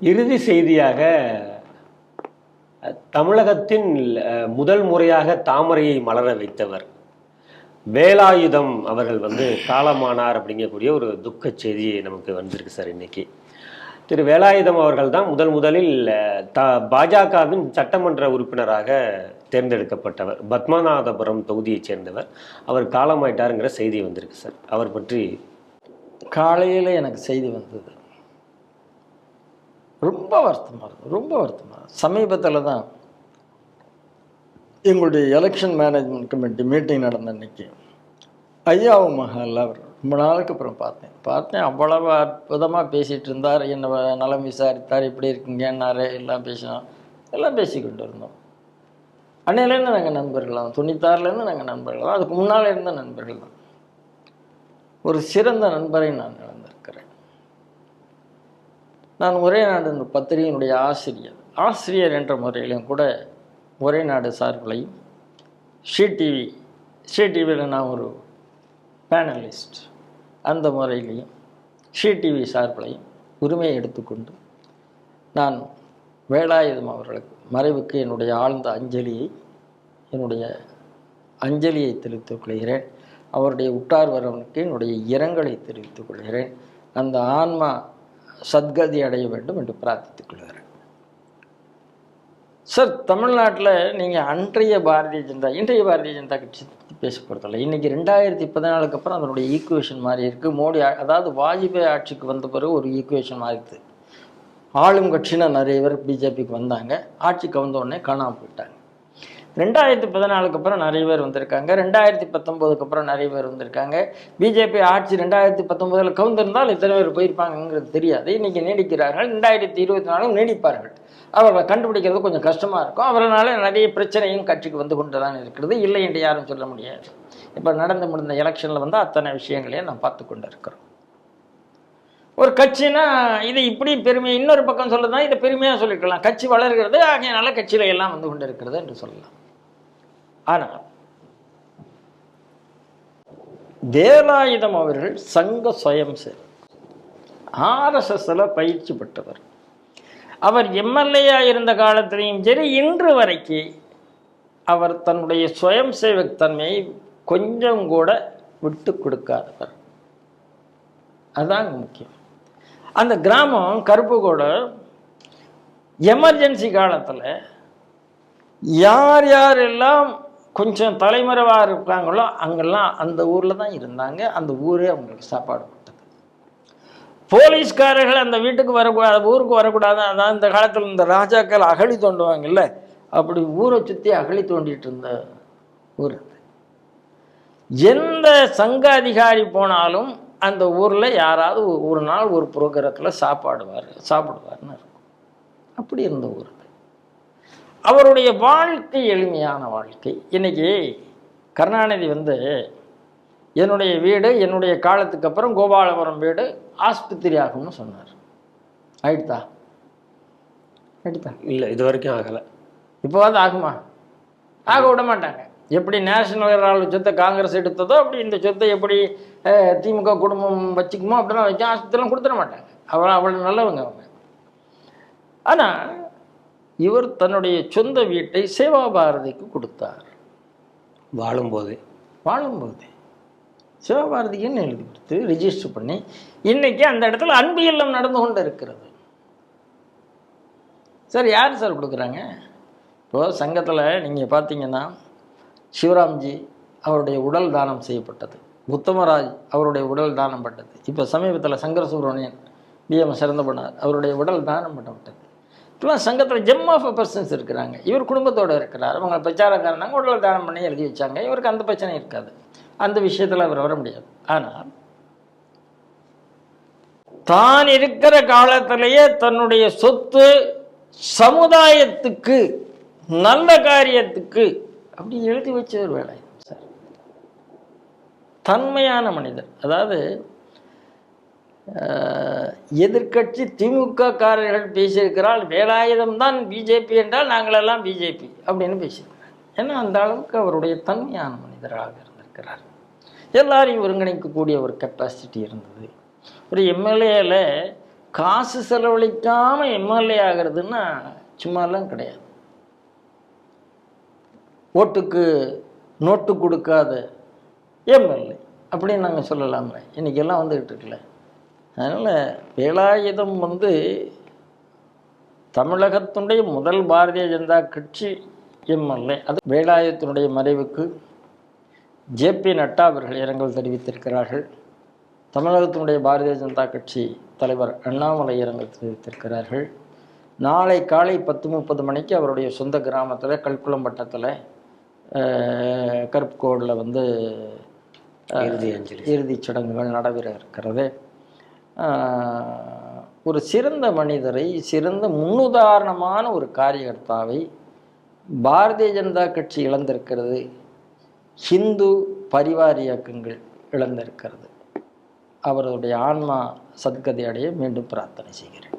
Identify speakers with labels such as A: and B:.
A: இறுதி செய்தியாக தமிழகத்தின் முதல் முறையாக தாமரையை மலர வைத்தவர். வேலாயுதம் அவர்கள் வந்து காலமானார் அப்படிங்கக்கூடிய ஒரு துக்க செய்தி நமக்கு வந்திருக்கு சார் இன்னைக்கு. திரு வேலாயுதம் அவர்கள் தான் முதல் முதலில் த பாஜகவின் சட்டமன்ற உறுப்பினராக தேர்ந்தெடுக்கப்பட்டவர். பத்மநாதபுரம் தொகுதியைச் சேர்ந்தவர். அவர் காலமாயிட்டாருங்கிற செய்தி வந்திருக்கு சார். அவர் பற்றி
B: காலையில் எனக்கு செய்தி வந்தது. ரொம்ப வருத்தமாக இருக்கும் ரொம்ப வருத்தமாக இருக்கும். சமீபத்தில் தான் எங்களுடைய எலெக்ஷன் மேனேஜ்மெண்ட் கமிட்டி மீட்டிங் நடந்த அன்னைக்கு ஐயாவும் மஹால் அவர் ரொம்ப நாளுக்கு அப்புறம் பார்த்தேன். பார்த்தேன் அவ்வளவு அற்புதமாக பேசிகிட்டு இருந்தார். என்ன நலம் விசாரித்தார் இப்படி இருக்கீங்கன்னாரு எல்லாம் பேசினோம். எல்லாம் பேசிக்கொண்டு இருந்தோம். அன்னையிலேருந்து நாங்கள் நண்பர்கள் தான் தொண்ணூத்தாறுலேருந்து நாங்கள் நண்பர்கள் தான் அதுக்கு முன்னால் இருந்த நண்பர்கள் தான் ஒரு சிறந்த நண்பரை நான் இழந்திருக்கிறேன். நான் ஒரே நாடு என்ற பத்திரிகையினுடைய ஆசிரியர். ஆசிரியர் என்ற முறையிலும் கூட ஒரே நாடு சார்பிலையும் ஷீ டிவி ஷீ டிவியில் நான் ஒரு பேனலிஸ்ட் அந்த முறையிலையும் ஷீ டிவி சார்பிலையும் உரிமையை எடுத்துக்கொண்டு நான் வேலாயுதம் அவர்களுக்கு மறைவுக்கு என்னுடைய ஆழ்ந்த அஞ்சலியை என்னுடைய அஞ்சலியை தெரிவித்துக் கொள்கிறேன். அவருடைய உற்றார் வரவனுக்கு என்னுடைய இரங்கலை தெரிவித்துக் கொள்கிறேன். அந்த ஆன்மா சத்கதி அடைய வேண்டும் என்று பிரார்த்தித்துக் கொள்கிறேன். சார் தமிழ்நாட்டில் நீங்கள் அன்றைய பாரதிய ஜனதா இன்றைய பாரதிய ஜனதா கட்சி பேச போகிறதில்ல இன்றைக்கி ரெண்டாயிரத்தி பதினாலுக்கு அப்புறம் அதனுடைய ஈக்குவேஷன் மாறி இருக்குது மோடி அதாவது வாஜ்பாய் ஆட்சிக்கு வந்த பிறகு ஒரு ஈக்குவேஷன் மாறிடுது. ஆளும் கட்சியினர் நிறைய பேர் பிஜேபிக்கு வந்தாங்க. ஆட்சிக்கு வந்த உடனே காணாமல் போயிட்டாங்க. ரெண்டாயிரத்தி பதினாலுக்கு அப்புறம் நிறைய பேர் வந்திருக்காங்க. ரெண்டாயிரத்தி பத்தொம்போதுக்கு அப்புறம் நிறைய பேர் வந்திருக்காங்க. பிஜேபி ஆட்சி ரெண்டாயிரத்தி பத்தொம்போதில் கவுந்திருந்தால் இத்தனை பேர் போயிருப்பாங்கங்கிறது தெரியாது. இன்றைக்கி நீடிக்கிறார்கள். ரெண்டாயிரத்தி இருபத்தி நாலும் நீடிப்பார்கள். அவர்களை கண்டுபிடிக்கிறது கொஞ்சம் கஷ்டமாக இருக்கும். அவர்களால் நிறைய பிரச்சனையும் கட்சிக்கு வந்து கொண்டு தான் இருக்கிறது. இல்லை என்று யாரும் சொல்ல முடியாது. இப்போ நடந்து முடிந்த எலெக்ஷனில் வந்து அத்தனை விஷயங்களையும் நான் பார்த்து கொண்டு இருக்கிறோம் ஒரு கட்சினா இது இப்படி பெருமை இன்னொரு பக்கம் சொல்லுதான் இதை பெருமையாக சொல்லிக்கலாம் கட்சி வளர்கிறது ஆகையினால கட்சியில எல்லாம் வந்து கொண்டு இருக்கிறது என்று சொல்லலாம். ஆனால் வேலாயுதம் அவர்கள் சங்க சுயம் சேர் ஆர்எஸ்எஸ்ல பயிற்சி பெற்றவர். அவர் எம்எல்ஏயா இருந்த காலத்திலையும் சரி இன்று வரைக்கு அவர் தன்னுடைய சுயம் சேவக் தன்மையை கொஞ்சம் கூட விட்டு கொடுக்காதவர். அதுதான் முக்கியம். அந்த கிராமம் கருப்புக்கோடு எமர்ஜென்சி காலத்தில் யார் யாரெல்லாம் கொஞ்சம் தலைமறைவாக இருக்காங்களோ அங்கெல்லாம் அந்த ஊரில் தான் இருந்தாங்க. அந்த ஊரே அவங்களுக்கு சாப்பாடு கொடுத்தது. போலீஸ்காரர்கள் அந்த வீட்டுக்கு வரக்கூடாது ஊருக்கு வரக்கூடாது அதான் இந்த காலத்தில் இந்த ராஜாக்கள் அகழி தோண்டுவாங்கல்ல அப்படி ஊரை சுற்றி அகழி தோண்டிட்டு இருந்த ஊர் அது. எந்த சங்க அதிகாரி போனாலும் அந்த ஊரில் யாராவது ஒரு- ஒரு நாள் ஒரு புரோகிரத்தில் சாப்பாடுவார் சாப்பிடுவார்னு இருக்கும். அப்படி இருந்த ஊர் அது. அவருடைய வாழ்க்கை எளிமையான வாழ்க்கை. இன்னைக்கு கருணாநிதி வந்து என்னுடைய வீடு என்னுடைய காலத்துக்கு அப்புறம் கோபாலபுரம் வீடு ஆஸ்பத்திரி ஆகும்னு சொன்னார். ஆயிடுதா? ஆயிடுதா?
A: இல்லை இது வரைக்கும் ஆகலை.
B: இப்போவாது ஆகுமா? ஆக விட மாட்டாங்க. எப்படி நேஷனல் சொத்தை காங்கிரஸ் எடுத்ததோ அப்படி இந்த சொத்தை எப்படி திமுக குடும்பம் வச்சுக்குமோ அப்படிலாம் வச்சு ஆஸ்பத்திரிலாம் கொடுத்துட மாட்டாங்க. அவள் அவ்வளோ நல்லவங்க அவங்க. ஆனால் இவர் தன்னுடைய சொந்த வீட்டை சேவா பாரதிக்கு கொடுத்தார்.
A: வாழும்போது?
B: வாழும்போது. சிவபாரதிக்குன்னு எழுதி கொடுத்து ரிஜிஸ்டர் பண்ணி இன்னைக்கு அந்த இடத்துல அன்பு இல்லம் நடந்து கொண்டு இருக்கிறது சார் யார் சார் கொடுக்குறாங்க? இப்போது சங்கத்தில் நீங்கள் பார்த்தீங்கன்னா சிவராம்ஜி அவருடைய உடல் தானம் செய்யப்பட்டது. உத்தமராஜ் அவருடைய உடல் தானம் பட்டது. இப்போ சமீபத்தில் சங்கர சுப்பிரமணியன் பிஎம் சிறந்த பண்ணார் அவருடைய உடல் தானம் பண்ணப்பட்டது இப்போலாம் சங்கத்தில் ஜெம் ஆஃப் பர்சன்ஸ் இருக்கிறாங்க. இவர் குடும்பத்தோடு இருக்கிறார். அவங்க பிரச்சாரக்காரனாங்க உடல் தானம் பண்ணி எழுதி வச்சாங்க. இவருக்கு அந்த பிரச்சனை இருக்காது. அந்த விஷயத்தில் அவர் வர முடியாது. ஆனால் தான் இருக்கிற காலத்திலேயே தன்னுடைய சொத்து சமுதாயத்துக்கு நல்ல காரியத்துக்கு அப்படி எழுதி வச்சவர் வேலை. சார் தன்மையான மனிதர். அதாவது எதிர்கட்சி எதிர்க்கட்சி திமுக காரர்கள் பேசியிருக்கிறால் வேலாயுதம் தான் பிஜேபி என்றால் நாங்களெல்லாம் பிஜேபி அப்படின்னு பேசியிருக்கிறார். ஏன்னா அந்த அளவுக்கு அவருடைய தன்மையான மனிதராக இருந்திருக்கிறார். எல்லாரையும் ஒருங்கிணைக்கக்கூடிய ஒரு கெப்பாசிட்டி இருந்தது. ஒரு எம்எல்ஏல காசு செலவழிக்காமல் எம்எல்ஏ ஆகிறதுன்னா சும்மாலாம் கிடையாது. ஓட்டுக்கு நோட்டு கொடுக்காத எம்எல்ஏ அப்படின்னு நாங்கள் சொல்லலாமே இன்றைக்கெல்லாம் வந்துக்கிட்டு இருக்கல அதனால் வேலாயுதம் வந்து தமிழகத்தினுடைய முதல் பாரதிய ஜனதா கட்சி எம்எல்ஏ அது வேலாயுதத்தினுடைய மறைவுக்கு ஜேபி நட்டா அவர்கள் இரங்கல் தெரிவித்திருக்கிறார்கள். தமிழகத்தினுடைய பாரதிய ஜனதா கட்சி தலைவர் அண்ணாமலை இரங்கல் தெரிவித்திருக்கிறார்கள். நாளை காலை பத்து முப்பது மணிக்கு அவருடைய சொந்த கிராமத்தில் கல்குளம் வட்டத்தில் கருப்புக்கோடில் வந்து
A: இறுதி அஞ்சலி.
B: இறுதிச் சடங்குகள் நடைபெற இருக்கிறது. ஒரு சிறந்த மனிதரை சிறந்த முன்னுதாரணமான ஒரு காரியகர்த்தாவை பாரதிய ஜனதா கட்சி இழந்திருக்கிறது. ஹிந்து பரிவார் இயக்கங்கள் இழந்திருக்கிறது. அவருடைய ஆன்மா சத்கதி அடைய மீண்டும் பிரார்த்தனை செய்கிறேன்.